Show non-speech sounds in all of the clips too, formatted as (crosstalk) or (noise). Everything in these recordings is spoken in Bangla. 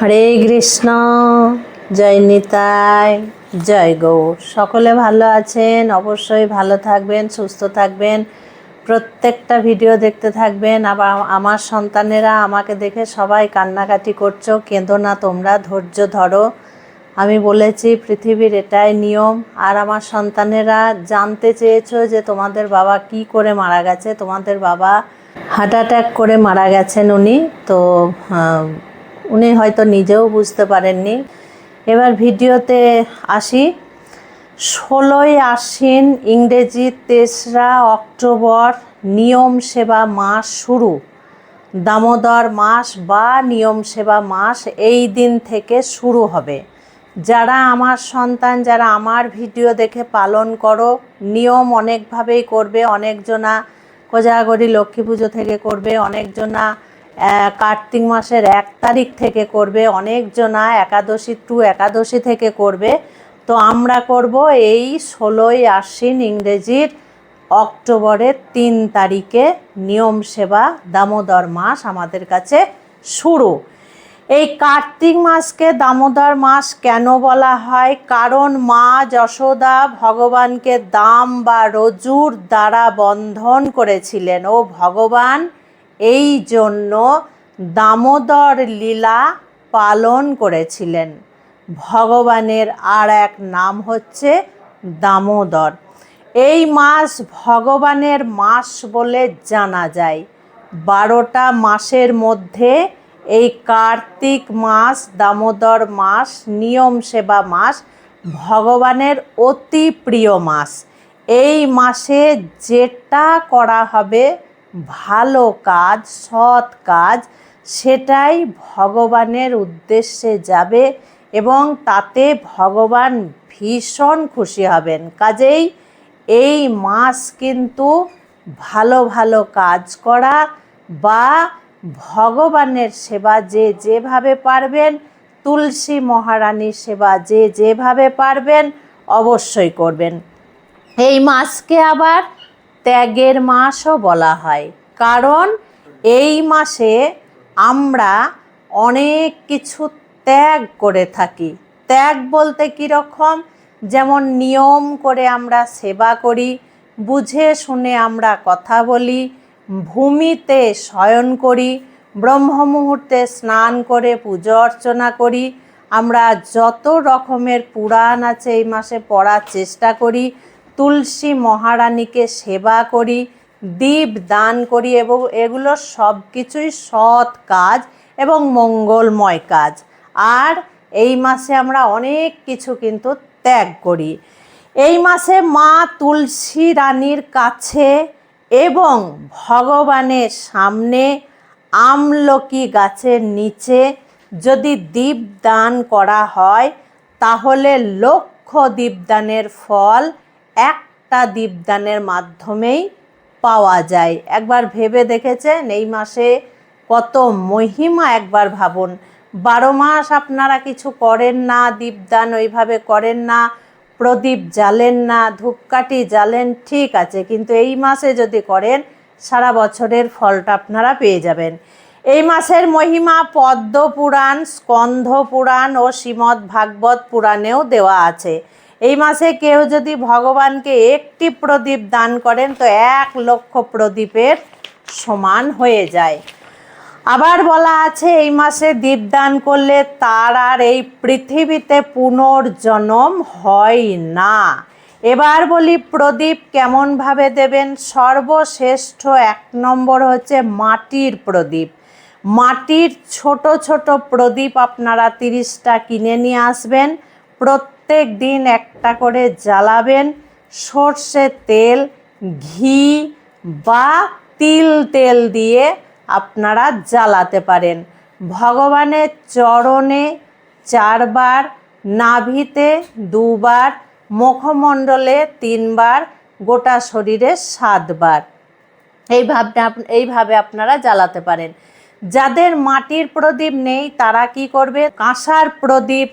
হরে কৃষ্ণ। জয় নিতাই, জয় গৌর। সকলে ভালো আছেন, অবশ্যই ভালো থাকবেন, সুস্থ থাকবেন। প্রত্যেকটা ভিডিও দেখতে থাকবেন। আবার আমার সন্তানেরা আমাকে দেখে সবাই কান্নাকাটি করছ, কেঁদো না তোমরা, ধৈর্য ধরো। আমি বলেছি, পৃথিবীর এটাই নিয়ম। আর আমার সন্তানেরা জানতে চেয়েছো যে তোমাদের বাবা কি করে মারা গেছে। তোমাদের বাবা হার্ট অ্যাটাক করে মারা গেছেন উনি। তো উনি হয়তো নিজেও বুঝতে পারেননি। এবার ভিডিওতে আসি। ষোলোই আশ্বিন ইংরেজি তেসরা অক্টোবর নিয়ম সেবা মাস শুরু। দামোদর মাস বা নিয়ম সেবা মাস এই দিন থেকে শুরু হবে। যারা আমার সন্তান, যারা আমার ভিডিও দেখে পালন করো, নিয়ম অনেকভাবেই করবে। অনেকজনা কোজাগরি লক্ষ্মী পুজো থেকে করবে, অনেকজনা কার্তিক মাসের এক তারিখ থেকে করবে, অনেকজনা একাদশী টু একাদশী থেকে করবে। তো আমরা করব এই ষোলোই আশ্বিন ইংরেজির অক্টোবরের তিন তারিখে নিয়ম সেবা দামোদর মাস আমাদের কাছে শুরু। এই কার্তিক মাসকে দামোদর মাস কেন বলা হয়? কারণ মা যশোদা ভগবানকে দাম বা রজুর দ্বারা বন্ধন করেছিলেন। ও ভগবান এই জন্য দামোদর লীলা পালন করেছিলেন। ভগবানের আর এক নাম হচ্ছে দামোদর। এই মাস ভগবানের মাস বলে জানা যায়। বারোটা মাসের মধ্যে এই কার্তিক মাস, দামোদর মাস, নিয়ম সেবা মাস ভগবানের অতি প্রিয় মাস। এই মাসে যেটা করা হবে ভালো কাজ, সৎ কাজ, সেটাই ভগবানের উদ্দেশ্যে যাবে এবং তাতে ভগবান ভীষণ খুশি হবেন। কাজেই এই মাস কিন্তু ভালো ভালো কাজ করা বা ভগবানের সেবা যে যেভাবে পারবেন, তুলসী মহারানীর সেবা যে যেভাবে পারবেন, অবশ্যই করবেন। এই মাসকে আবার ত্যাগের মাসও বলা হয়। কারণ এই মাসে আমরা অনেক কিছু ত্যাগ করে থাকি। ত্যাগ বলতে কীরকম যেমন নিয়ম করে আমরা সেবা করি, বুঝে শুনে আমরা কথা বলি, ভূমিতে শয়ন করি ব্রহ্ম মুহূর্তে স্নান করে পুজো অর্চনা করি, আমরা যত রকমের পুরাণ আছে এই মাসে পড়ার চেষ্টা করি তুলসী মহারানীকে সেবা করি, দীপ দান করি এবং এগুলো সব কিছুই সৎ কাজ এবং মঙ্গলময় কাজ। আর এই মাসে আমরা অনেক কিছু কিন্তু ত্যাগ করি। এই মাসে মা তুলসী রানীর কাছে এবং ভগবানের সামনে আমলকি গাছের নিচে যদি দীপদান করা হয়, তাহলে লক্ষ দীপদানের ফল একটা দীপদানের মাধ্যমেই পাওয়া যায়। একবার ভেবে দেখেছেন এই মাসে কত মহিমা একবার ভাবুন। বারো মাস আপনারা কিছু করেন না, দীপদান ওইভাবে করেন না, প্রদীপ জ্বালেন না, ধূপকাঠি জ্বালেন, ঠিক আছে। কিন্তু এই মাসে যদি করেন, সারা বছরের ফলটা আপনারা পেয়ে যাবেন। এই মাসের মহিমা পদ্ম পুরাণ স্কন্ধ পুরাণ ও শ্রীমদ্ ভাগবত পুরাণেও দেওয়া আছে। এই মাসে কেউ যদি ভগবানকে একটি প্রদীপ দান করেন, তো এক লক্ষ প্রদীপের সমান হয়ে যায়। আবার বলা আছে, এই মাসে দীপদান করলে তার আর এই পৃথিবীতে পুনর্জন্ম হয় না। এবার বলি, প্রদীপ কেমনভাবে দেবেন? সর্বশ্রেষ্ঠ এক নম্বর হচ্ছে মাটির প্রদীপ। মাটির ছোট ছোট প্রদীপ আপনারা তিরিশটা কিনে নিয়ে আসবেন। প্রত্যেক দিন একটা করে জ্বালাবেন সর্ষের তেল, ঘি বা তিল তেল দিয়ে আপনারা জ্বালাতে পারেন। ভগবানের চরণে চারবার, নাভিতে দুবার, মুখমণ্ডলে তিনবার, গোটা শরীরে সাতবার। এইভাবে এইভাবে আপনারা জ্বালাতে পারেন। যাদের মাটির প্রদীপ নেই তারা কি করবে? কাঁসার প্রদীপ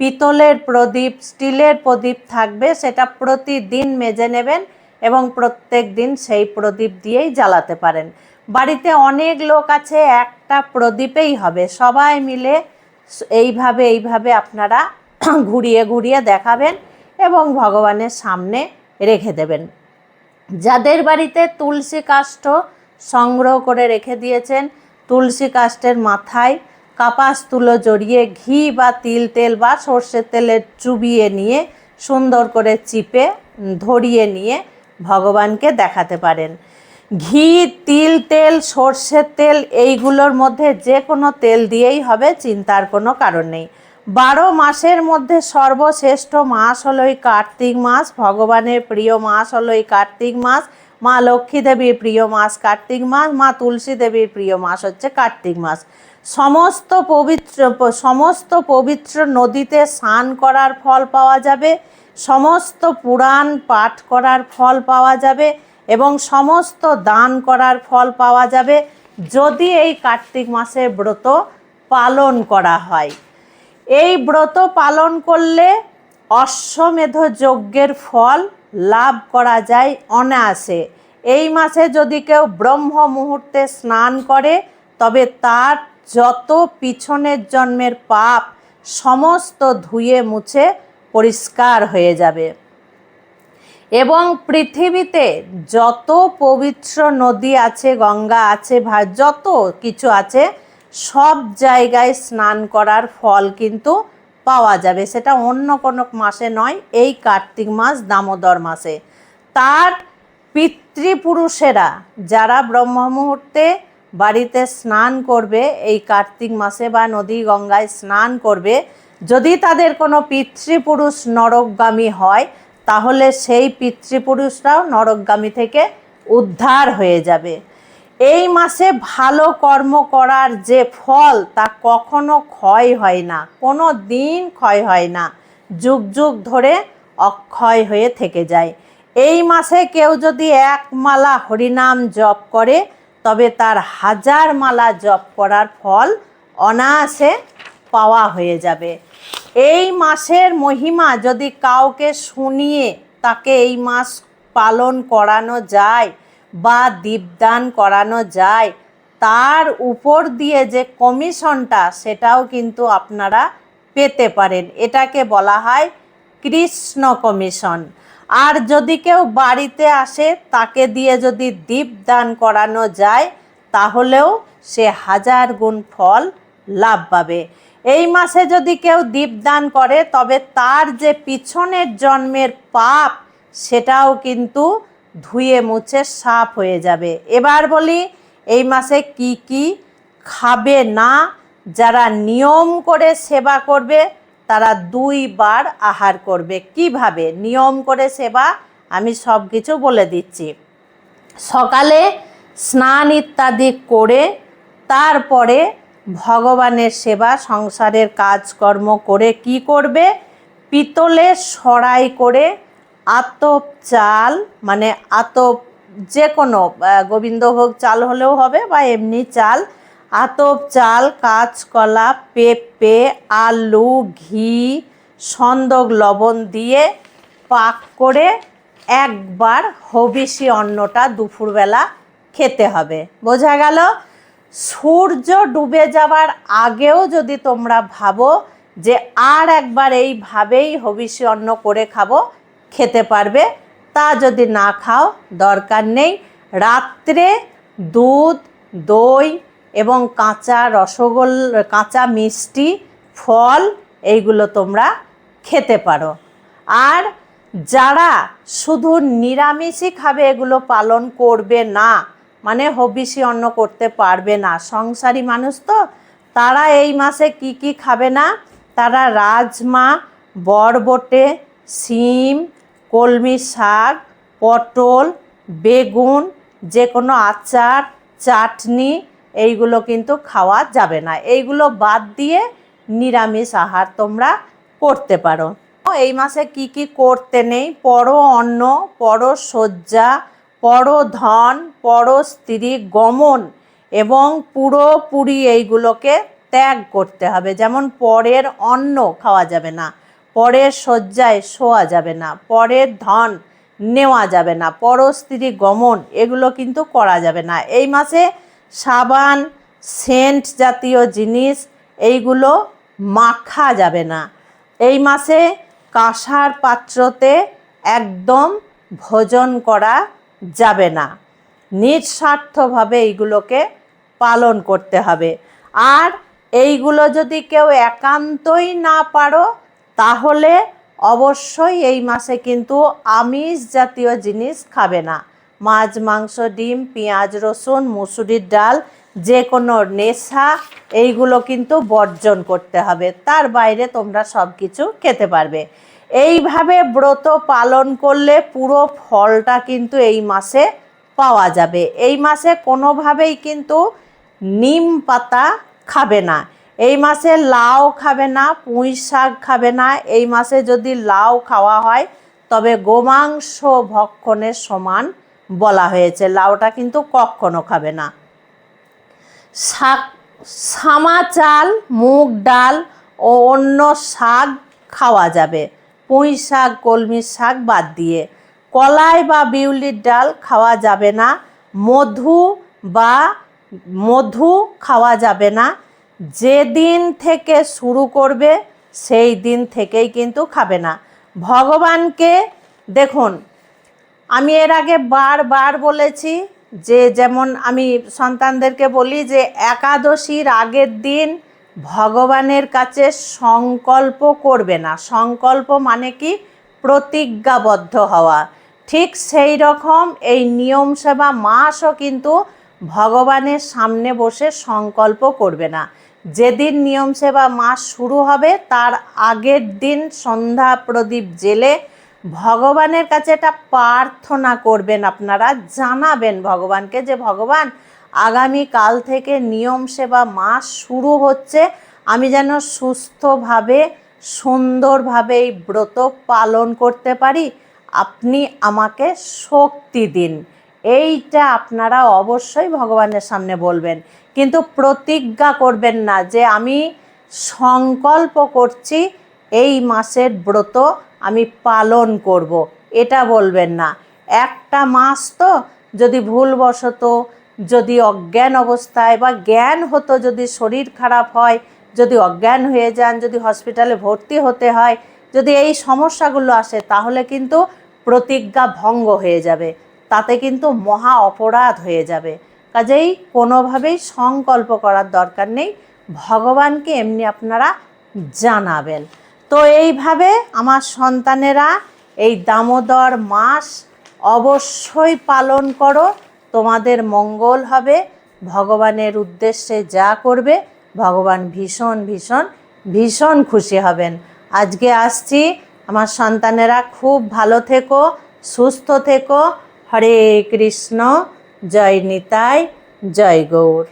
পিতলের প্রদীপ, স্টিলের প্রদীপ থাকবে, সেটা প্রতিদিন মেজে নেবেন এবং প্রত্যেক দিন সেই প্রদীপ দিয়েই জ্বালাতে পারেন। বাড়িতে অনেক লোক আছে, একটা প্রদীপেই হবে। সবাই মিলে এইভাবে এইভাবে আপনারা (clears throat) ঘুরিয়ে ঘুরিয়ে দেখাবেন এবং ভগবানের সামনে রেখে দেবেন। যাদের বাড়িতে তুলসী কাষ্ঠ সংগ্রহ করে রেখে দিয়েছেন, তুলসী কাষ্ঠের মাথায় কাপাস তুলো জড়িয়ে ঘি বা তিল, তেল বা সর্ষের তেলে চুবিয়ে নিয়ে, সুন্দর করে চিপে ধরিয়ে নিয়ে ভগবানকে দেখাতে পারেন। ঘি, তিল, তেল, সর্ষের তেল এইগুলোর মধ্যে যে কোনো তেল দিয়েই হবে, চিন্তার কোনো কারণ নেই। বারো মাসের মধ্যে সর্বশ্রেষ্ঠ মাস হলো এই কার্তিক মাস, ভগবানের প্রিয় মাস হলো এই কার্তিক মাস। মা লক্ষ্মী দেবীর প্রিয় মাস কার্তিক মাস, মা তুলসী দেবীর প্রিয় মাস হচ্ছে কার্তিক মাস। সমস্ত পবিত্র সমস্ত পবিত্র নদীতে স্নান করার ফল পাওয়া যাবে, সমস্ত পুরাণ পাঠ করার ফল পাওয়া যাবে এবং সমস্ত দান করার ফল পাওয়া যাবে যদি এই কার্তিক মাসের ব্রত পালন করা হয়। এই ব্রত পালন করলে অশ্বমেধ যজ্ঞের ফল লাভ করা যায় অনায়াসে। এই মাসে যদি কেউ ব্রহ্ম মুহূর্তে স্নান করে, তবে তার যত পিছনের জন্মের পাপ সমস্ত ধুয়ে মুছে পরিষ্কার হয়ে যাবে। এবং পৃথিবীতে যত পবিত্র নদী আছে, গঙ্গা আছে যত কিছু আছে, সব জায়গায় স্নান করার ফল কিন্তু পাওয়া যাবে। সেটা অন্য কোনো মাসে নয়, এই কার্তিক মাস, দামোদর মাসে। তার পিতৃপুরুষেরা যারা ব্রহ্ম মুহূর্তে বাড়িতে স্নান করবে এই কার্তিক মাসে বা নদী গঙ্গায় স্নান করবে। যদি তাদের কোনো পিতৃপুরুষ নরকগামী হয়, তাহলে সেই পিতৃপুরুষরাও নরকগামী থেকে উদ্ধার হয়ে যাবে। এই মাসে ভালো কর্ম করার যে ফল, তা কখনো ক্ষয় হয় না, কোনো দিন ক্ষয় হয় না। যুগ যুগ ধরে অক্ষয় হয়ে থেকে যায়। এই মাসে কেউ যদি এক মালা হরিনাম জপ করে তবে তার হাজার মালা জপ করার ফল অনায়াসে পাওয়া হয়ে যাবে। এই মাসের মহিমা যদি কাউকে শুনিয়ে তাকে এই মাস পালন করানো যায় বা দীপদান করানো যায়, তার উপর দিয়ে যে কমিশনটা সেটাও কিন্তু আপনারা পেতে পারেন। এটাকে বলা হয় কৃষ্ণ কমিশন। আর যদি কেউ বাড়িতে আসে, তাকে দিয়ে যদি দীপ দান করানো যায়, তাহলেও সে হাজার গুণ ফল লাভ পাবে। এই মাসে যদি কেউ দীপদান করে, তবে তার যে পিছনের জন্মের পাপ, সেটাও কিন্তু ধুয়ে মুছে সাফ হয়ে যাবে। এবার বলি, এই মাসে কি কি খাবে না, যারা নিয়ম করে সেবা করবে তারা দুইবার আহার করবে। কীভাবে? নিয়ম করে সেবা, আমি সব কিছু বলে দিচ্ছি। সকালে স্নান ইত্যাদি করে, তারপরে ভগবানের সেবা, সংসারের কাজকর্ম করে কি করবে? পিতলে সরাই করে আতপ চাল মানে আতপ যে কোনো গোবিন্দভোগ চাল হলেও হবে বা এমনি চাল আতপ, চাল, কাঁচকলা, পেঁপে, আলু, ঘি, সন্দক, লবণ দিয়ে পাক করে একবার হবিষি অন্নটা দুপুরবেলা খেতে হবে। বোঝা গেল? সূর্য ডুবে যাবার আগেও যদি তোমরা ভাবো যে আর একবার এইভাবেই হবিষি অন্ন করে খাব, খেতে পারবে, তা যদি না খাও, দরকার নেই। রাত্রে দুধ, দই এবং কাঁচা রসগোল, কাঁচা মিষ্টি, ফল, এইগুলো তোমরা খেতে পারো। আর যারা শুধু নিরামিষই খাবে, এগুলো পালন করবে না মানে হবিষি অন্ন করতে পারবে না। সংসারী মানুষ তো, তারা এই মাসে কি কি খাবে না? তারা রাজমা, বরবটে, শিম, কলমি শাক, পটল, বেগুন যে কোনো আচার, চাটনি এইগুলো কিন্তু খাওয়া যাবে না। এইগুলো বাদ দিয়ে নিরামিষ আহার তোমরা করতে পারো। এই মাসে কি কি করতে নেই? পর অন্ন, পর শয্যা, পর ধন, পর স্ত্রী গমন এবং পুরোপুরি এইগুলোকে ত্যাগ করতে হবে। যেমন পরের অন্ন খাওয়া যাবে না, পরের শয্যায় শোয়া যাবে না, পরের ধন নেওয়া যাবে না, পর স্ত্রী গমন এগুলো কিন্তু করা যাবে না। এই মাসে সাবান, সেন্ট জাতীয় জিনিস, এইগুলো মাখা যাবে না। এই মাসে কাঁসার পাত্রতে একদম ভোজন করা যাবে না। নিঃস্বার্থভাবে এইগুলোকে পালন করতে হবে। আর এইগুলো যদি কেউ একান্তই না পারো, তাহলে অবশ্যই এই মাসে কিন্তু আমিষ জাতীয় জিনিস খাবে না। মাছ, মাংস, ডিম, পেঁয়াজ, রসুন, মুসুরির ডাল যে কোনো নেশা, এইগুলো কিন্তু বর্জন করতে হবে। তার বাইরে তোমরা সব কিছু খেতে পারবে। এইভাবে ব্রত পালন করলে পুরো ফলটা কিন্তু এই মাসে পাওয়া যাবে। এই মাসে কোনোভাবেই কিন্তু নিম পাতা খাবে না। এই মাসে লাউ খাবে না, পুঁই শাক খাবে না। এই মাসে যদি লাউ খাওয়া হয়, তবে গোমাংস ভক্ষণের সমান বলা হয়েছে, লাউটা কিন্তু কখনো খাবে না। শাক, সামা চাল, মুগ ডাল ও অন্য শাক খাওয়া যাবে। পুঁই শাক কলমির শাক বাদ দিয়ে। কলাই বা বিউলির ডাল খাওয়া যাবে না। মধু বা মধু খাওয়া যাবে না। যেদিন থেকে শুরু করবে, সেই দিন থেকেই কিন্তু খাবে না। ভগবানকে দেখুন আমি এর আগে বারবার বলেছি যে যেমন আমি সন্তানদেরকে বলি যে একাদশীর আগের দিন ভগবানের কাছে সংকল্প করবে না। সংকল্প মানে কি? প্রতিজ্ঞাবদ্ধ হওয়া। ঠিক সেই রকম এই নিয়ম সেবা মাসও কিন্তু ভগবানের সামনে বসে সংকল্প করবে না। যেদিন নিয়ম সেবা মাস শুরু হবে, তার আগের দিন সন্ধ্যা প্রদীপ জেলে ভগবানের কাছে এটা প্রার্থনা করবেন আপনারা, জানাবেন ভগবানকে যে, ভগবান আগামী কাল থেকে নিয়ম সেবা মাস শুরু হচ্ছে। আমি যেন সুস্থভাবে, সুন্দরভাবে এই ব্রত পালন করতে পারি। আপনি আমাকে শক্তি দিন। এইটা আপনারা অবশ্যই ভগবানের সামনে বলবেন। কিন্তু প্রতিজ্ঞা করবেন না যে, আমি সংকল্প করছি এই মাসের ব্রত আমি পালন করব। এটা বলবেন না। একটা মাস তো যদি ভুলবশত, যদি অজ্ঞান অবস্থায় বা জ্ঞান হতো, যদি শরীর খারাপ হয়, যদি অজ্ঞান হয়ে যান, যদি হসপিটালে ভর্তি হতে হয়, যদি এই সমস্যাগুলো আসে, তাহলে কিন্তু প্রতিজ্ঞা ভঙ্গ হয়ে যাবে। তাতে কিন্তু মহা অপরাধ হয়ে যাবে। কাজেই কোনোভাবেই সংকল্প করার দরকার নেই। ভগবানকে এমনি আপনারা জানাবেন। তো এইভাবে আমার সন্তানেরা এই দামোদর মাস অবশ্যই পালন করো। তোমাদের মঙ্গল হবে। ভগবানের উদ্দেশ্যে যা করবে, ভগবান ভীষণ ভীষণ ভীষণ খুশি হবেন। আজকে আসছি। আমার সন্তানেরা খুব ভালো থেকো, সুস্থ থেকো। হরে কৃষ্ণ। জয় নিতাই, জয় গৌর।